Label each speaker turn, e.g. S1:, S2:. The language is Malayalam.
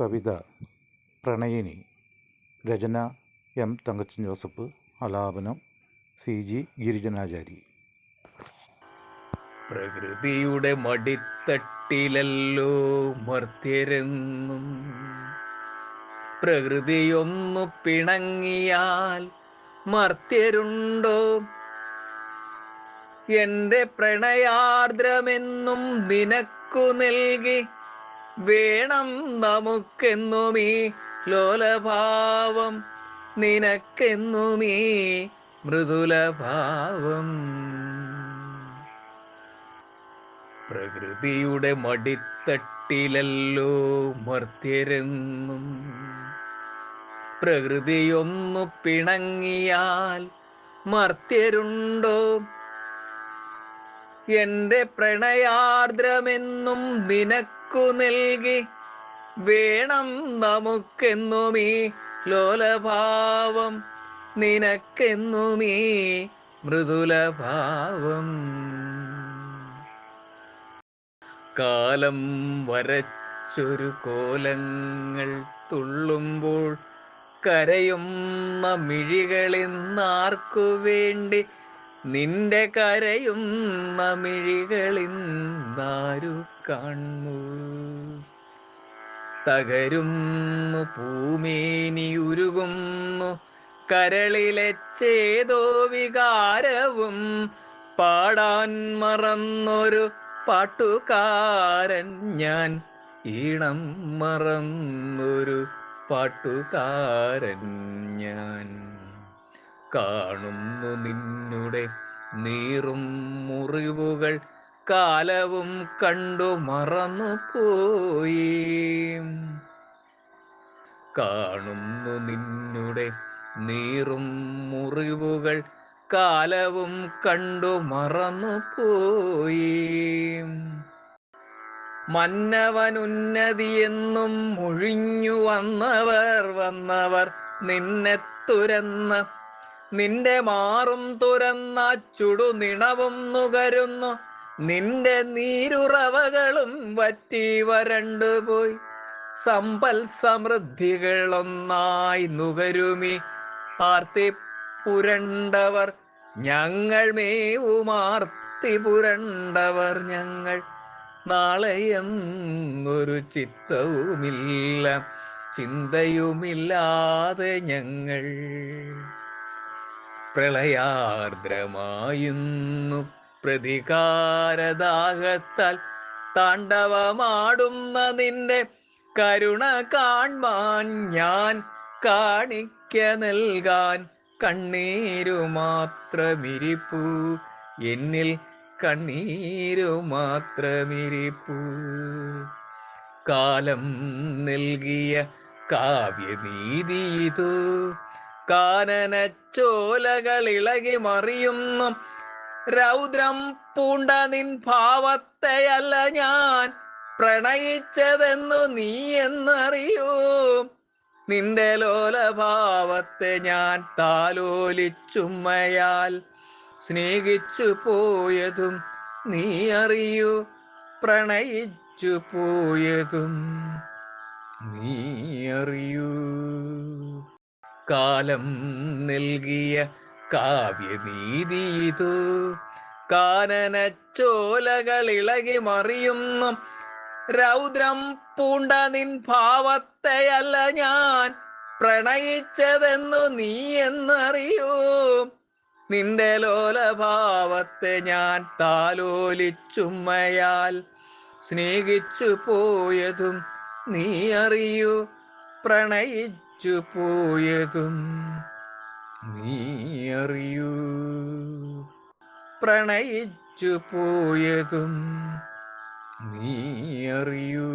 S1: കവിത പ്രണയിനി രചന എം തങ്കച്ചൻ ജോസഫ് ആലാപനം സി ജി ഗിരിജനാചാരി.
S2: പ്രകൃതിയുടെ മടിത്തട്ടിലല്ലോ മർത്യരെന്നും. പ്രകൃതിയൊന്നു പിണങ്ങിയാൽ മർത്യരുണ്ടോ? എന്റെ പ്രണയാർദ്രമെന്നും നിനക്കു നൽകി വേണം നമുക്കെന്നുമീ ലോലഭാവം. നിനക്കെന്നുമീ മൃദുലഭാവം. പ്രകൃതിയുടെ മടിത്തട്ടിലല്ലോ മർത്യരെന്നും. പ്രകൃതിയൊന്നു പിണങ്ങിയാൽ മർത്യരുണ്ടോ? എന്റെ പ്രണയാർദ്രമെന്നും നിനക്കു നൽകി വേണം നമുക്കെന്നുമീ ലോലഭാവം. നിനക്കെന്നുമീ മൃദുലഭാവം. കാലം വരച്ചൊരു കോലങ്ങൾ തുള്ളുമ്പോൾ കരയുന്ന മിഴികളിന്നാർക്കു വേണ്ടി നിന്റെ കരയുന്ന മിഴികളിന്നാരു കാണു തകരുന്നു പൂമേനി ഉരുകുന്നു കരളിലെ ചേതോ വികാരവും. പാടാൻ മറന്നൊരു പാട്ടുകാരൻ ഞാൻ ഈണം മറന്നൊരു പാട്ടുകാരൻ ഞാൻ. കാണുന്നു നിന്നുടെ നീറും മുറിവുകൾ കാലവും കണ്ടു മറന്നു പോയി. കാണുന്നു നിന്നുടെ നീറും മുറിവുകൾ കാലവും കണ്ടു മറന്നു പോയി. മന്നവനുന്നതിയെന്നും മുഴിഞ്ഞു വന്നവർ വന്നവർ നിന്നെ തുരന്ന് നിന്റെ മാറും തുരന്ന ചുടു നിണവും നുകരുന്നു. നിന്റെ നീരുറവകളും വറ്റി വരണ്ടുപോയി സമ്പൽ സമൃദ്ധികളൊന്നായി നുകരുമി. ആർത്തി പുരണ്ടവർ ഞങ്ങൾ മേവുമാർത്തി പുരണ്ടവർ ഞങ്ങൾ. നാളെയും ഒരു ചിത്തവുമില്ല ചിന്തയുമില്ലാതെ ഞങ്ങൾ. പ്രളയാർദ്രമായുന്നു. പ്രതികാരദാഹത്താൽ താണ്ഡവമാടുന്ന നിന്റെ കരുണ കാൺമാൻ ഞാൻ കാണിക്ക നൽകാൻ കണ്ണീരു മാത്രമിരിപ്പൂ. എന്നിൽ കണ്ണീരു മാത്രമിരിപ്പൂ. കാലം നൽകിയ കാവ്യനീതിതു കാനനച്ചോലകൾ ഇളകി മറിയുന്നു രൗദ്രം പൂണ്ട നിൻ ഭാവത്തെയല്ല ഞാൻ പ്രണയിച്ചതെന്നു നീ എന്നറിയൂ. നിന്റെ ലോലഭാവത്തെ ഞാൻ താലോലിച്ചുമ്മയാൽ സ്നേഹിച്ചു പോയതും നീ അറിയൂ. പ്രണയിച്ചു പോയതും നീ അറിയൂ. കാലം നൽകിയ കാവ്യനീതിതു കാനനച്ചോലകൾ ഇളകി മറിയുന്നു. രൗദ്രം പൂണ്ട നിൻ ഭാവത്തെയല്ല ഞാൻ പ്രണയിച്ചതെന്നു നീ എന്നറിയൂ. നിന്റെ ലോലഭാവത്തെ ഞാൻ താലോലിച്ചുമ്മയാൽ സ്നേഹിച്ചു പോയതും നീ അറിയൂ. പ്രണയിച്ചു പോയതും നീ അറിയൂ. പ്രണയിച്ചു പോയതും നീ അറിയൂ.